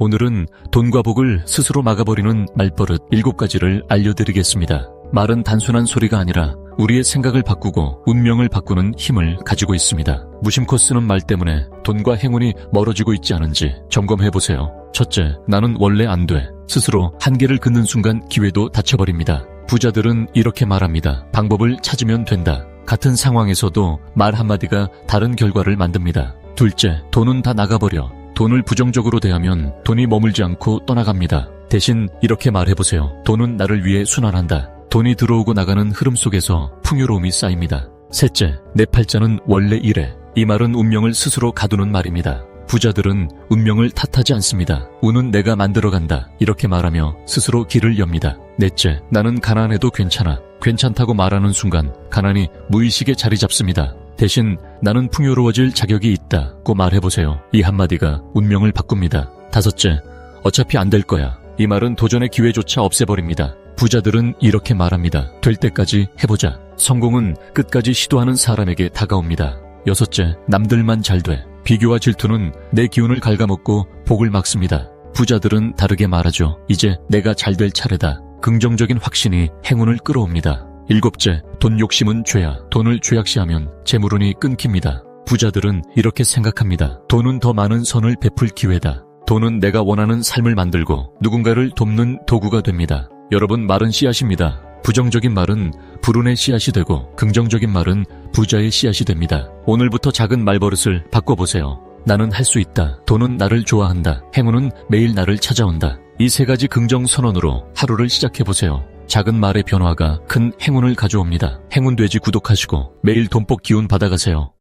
오늘은 돈과 복을 스스로 막아버리는 말버릇 7가지를 알려드리겠습니다. 말은 단순한 소리가 아니라 우리의 생각을 바꾸고 운명을 바꾸는 힘을 가지고 있습니다. 무심코 쓰는 말 때문에 돈과 행운이 멀어지고 있지 않은지 점검해 보세요. 첫째, 나는 원래 안 돼. 스스로 한계를 긋는 순간 기회도 닫혀버립니다. 부자들은 이렇게 말합니다. 방법을 찾으면 된다. 같은 상황에서도 말 한마디가 다른 결과를 만듭니다. 둘째, 돈은 다 나가버려. 돈을 부정적으로 대하면 돈이 머물지 않고 떠나갑니다. 대신 이렇게 말해보세요. 돈은 나를 위해 순환한다. 돈이 들어오고 나가는 흐름 속에서 풍요로움이 쌓입니다. 셋째, 내 팔자는 원래 이래. 이 말은 운명을 스스로 가두는 말입니다. 부자들은 운명을 탓하지 않습니다. 운은 내가 만들어간다. 이렇게 말하며 스스로 길을 엽니다. 넷째, 나는 가난해도 괜찮아. 괜찮다고 말하는 순간 가난이 무의식에 자리 잡습니다. 대신 나는 풍요로워질 자격이 있다고 말해보세요. 이 한마디가 운명을 바꿉니다. 다섯째, 어차피 안 될 거야. 이 말은 도전의 기회조차 없애버립니다. 부자들은 이렇게 말합니다. 될 때까지 해보자. 성공은 끝까지 시도하는 사람에게 다가옵니다. 여섯째, 남들만 잘 돼. 비교와 질투는 내 기운을 갉아먹고 복을 막습니다. 부자들은 다르게 말하죠. 이제 내가 잘 될 차례다. 긍정적인 확신이 행운을 끌어옵니다. 일곱째, 돈 욕심은 죄야. 돈을 죄악시하면 재물운이 끊깁니다. 부자들은 이렇게 생각합니다. 돈은 더 많은 선을 베풀 기회다. 돈은 내가 원하는 삶을 만들고 누군가를 돕는 도구가 됩니다. 여러분 말은 씨앗입니다. 부정적인 말은 불운의 씨앗이 되고 긍정적인 말은 부자의 씨앗이 됩니다. 오늘부터 작은 말버릇을 바꿔보세요. 나는 할 수 있다. 돈은 나를 좋아한다. 행운은 매일 나를 찾아온다. 이 세 가지 긍정 선언으로 하루를 시작해보세요. 작은 말의 변화가 큰 행운을 가져옵니다. 행운돼지 구독하시고 매일 돈복 기운 받아가세요.